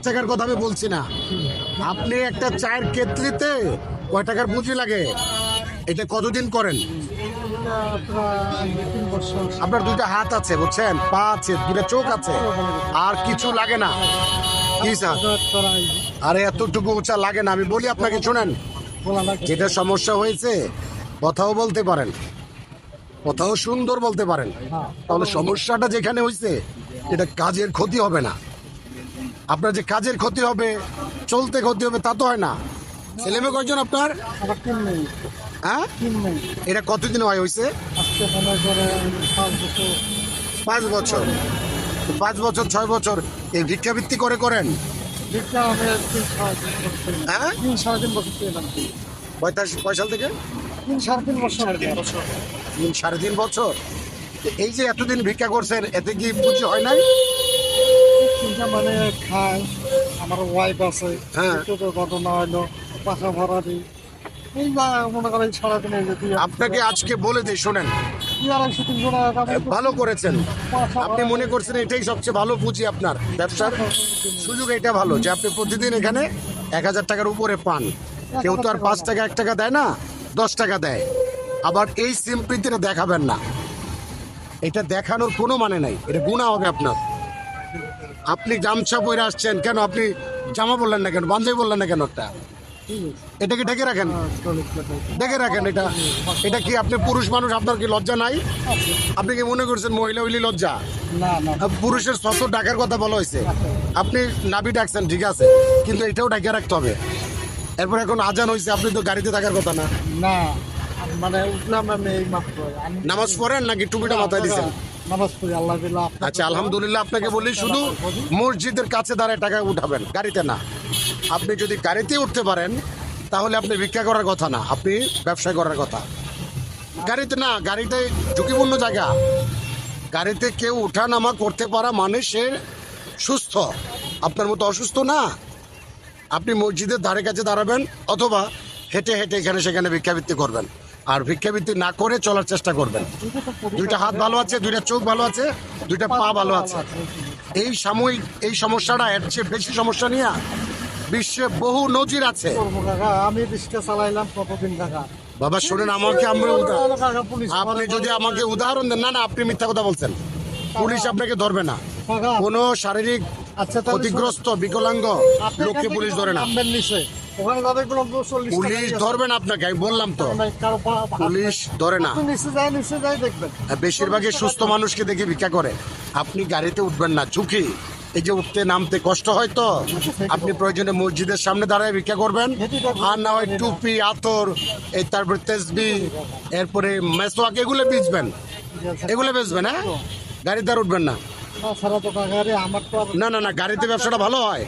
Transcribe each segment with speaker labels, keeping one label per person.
Speaker 1: টাকার কথা আমি বলছি না। আপনি একটা চায়ের কেতলিতে কয় টাকার পুঁজি লাগে? এটা কতদিন করেন? আপনার দুইটা হাত আছে, বুঝছেন? পা আছে, দুইটা চোখ আছে। আর কিছু লাগে না। কি স্যার? আরে, এতটুকু উঁচা লাগে না। আমি বলি আপনাকে, শোনেন। যেটা সমস্যা হয়েছে, কথাও বলতে পারেন। কথাও সুন্দর বলতে পারেন। তাহলে সমস্যাটা যেখানে হয়েছে, এটা কাজের ক্ষতি হবে না। আপনার যে কাজের ক্ষতি হবে চলতে ক্ষতি হবে তা তো হয় না। ছেলে মেয়ে কয়জন আপনার? হ্যাঁ? এটা কতদিন হয় হয়েছে
Speaker 2: পাঁচ বছর।
Speaker 1: পাঁচ বছর। ছয় বছর। এই ভিক্ষাবৃত্তি করে করেন? হ্যাঁ? পঁয়তাল্লিশ কয় সাল থেকে?
Speaker 2: তিন সাড়ে তিন বছর।
Speaker 1: তিন সাড়ে তিন বছর। এই যে এতদিন ভিক্ষা করছেন এতে কি পুঁজি হয় নাই?
Speaker 2: তিনটা মানে খায় আমার ওয়াইফ আছে
Speaker 1: হ্যাঁ।
Speaker 2: ঘটনা হইল পাখা ভরা দিই এই মনে করেন সারাদিন এই যে
Speaker 1: আপনাকে আজকে বলে দিই শোনেন। ভালো করেছেন। আপনি মনে করছেন এটাই সবচেয়ে ভালো পুঁজি আপনার ব্যবসার? সুযোগ এটা ভালো যে আপনি প্রতিদিন এখানে এক হাজার টাকার উপরে পান। কেউ তো আর পাঁচ টাকা এক টাকা দেয় না দশ টাকা দেয়। আবার এই সিম্পলিটিটা দেখাবেন না। এটা দেখানোর কোনো মানে নাই। এটা গুণা হবে আপনার। আপনি গামছা পরে আসছেন কেন আপনি জামা বললেন না কেন? বান্ধবী বললেন না কেন একটা। এটাকে ঢেকে রাখেন। দেখে রাখেন এটা। এটা কি আপনি পুরুষ মানুষ আপনার কি লজ্জা নাই? আপনি কি মনে করছেন মহিলা হইলি লজ্জা? পুরুষের শত ডাকার কথা বলা হয়েছে। আপনি নাবি ডাকছেন ঠিক আছে কিন্তু এটাও ডাকে রাখতে হবে। এরপর এখন আজান হয়েছে আপনি তো গাড়িতে থাকার কথা না?
Speaker 2: না মানে
Speaker 1: নামাজ পড়েন নাকি টুপিটা মাথায় দিচ্ছেন
Speaker 2: নামাজ পড়ি আল্লাহ দিল্লাহ
Speaker 1: আচ্ছা আলহামদুলিল্লাহ আপনাকে বলি শুধু মসজিদের কাছে দাঁড়ায় টাকা উঠাবেন গাড়িতে না। আপনি যদি গাড়িতে উঠতে পারেন তাহলে আপনি ভিক্ষা করার কথা না আপনি ব্যবসা করার কথা। গাড়িতে না গাড়িতে ঝুঁকিপূর্ণ জায়গা। গাড়িতে কেউ উঠা নামা করতে পারা মানে সে সুস্থ। আপনার মতো অসুস্থ না। আপনি মসজিদের ধারে কাছে দাঁড়াবেন অথবা হেঁটে হেঁটে এখানে সেখানে ভিক্ষাবৃত্তি করবেন। আর ভিক্ষাবৃত্তি না করে চলার চেষ্টা করবেন। দুইটা হাত ভালো আছে দুইটা চোখ ভালো আছে দুইটা পা ভালো আছে। এই সাময়িক এই সমস্যাটা এর চেয়ে বেশি সমস্যা নিয়ে বিশ্বে বহু নজির আছে।
Speaker 2: আমি রিক্সা চালাইলাম কতদিন কাকা
Speaker 1: বাবা শুনেন আমাকে আমরা আপনি যদি আমাকে উদাহরণ দেন না না আপনি মিথ্যা কথা বলছেন। পুলিশ আপনাকে ধরবে না। কোনো শারীরিক
Speaker 2: আচ্ছা
Speaker 1: ক্ষতিগ্রস্ত বিকলাঙ্গ লোককে পুলিশ ধরে না। পুলিশ
Speaker 2: দিয়ে
Speaker 1: ধরবে না আপনাকে আমি বললাম তো।
Speaker 2: পা-
Speaker 1: পুলিশ ধরে না। বেশিরভাগই সুস্থ মানুষকে দেখে ভিক্ষা করে। আপনি গাড়িতে উঠবেন না ঝুঁকি। এই যে উঠতে নামতে কষ্ট হয় তো। আপনি প্রয়োজনে মসজিদের সামনে দাঁড়ায় ভিক্ষা করবেন। আর না হয় টুপি আতর এই তারপর তেজবি এরপরে মেসোয়াক এগুলো বেচবেন এগুলো বেচবেন হ্যাঁ? গাড়িতে আর উঠবেন না। না না না, গাড়িতে ব্যবসাটা ভালো হয়।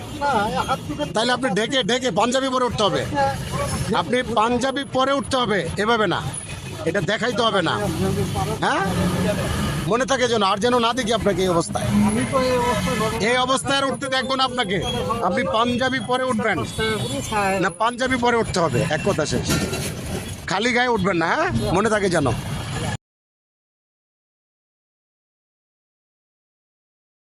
Speaker 1: তাহলে আপনি ঢেকে ঢেকে পাঞ্জাবি পরে উঠতে হবে। আপনি পাঞ্জাবি পরে উঠতে হবে, এভাবে না। এটা দেখাইতে হবে না। হ্যাঁ? মনে থাকে যেন, আর যেন না দেখি আপনাকে এই অবস্থায়।
Speaker 2: এই অবস্থায়
Speaker 1: আর উঠতে দেখব না আপনাকে। আপনি পাঞ্জাবি পরে উঠবেন। না, পাঞ্জাবি পরে উঠতে হবে, এক কথা শেষ। খালি গায়ে উঠবেন না হ্যাঁ? মনে থাকে যেন।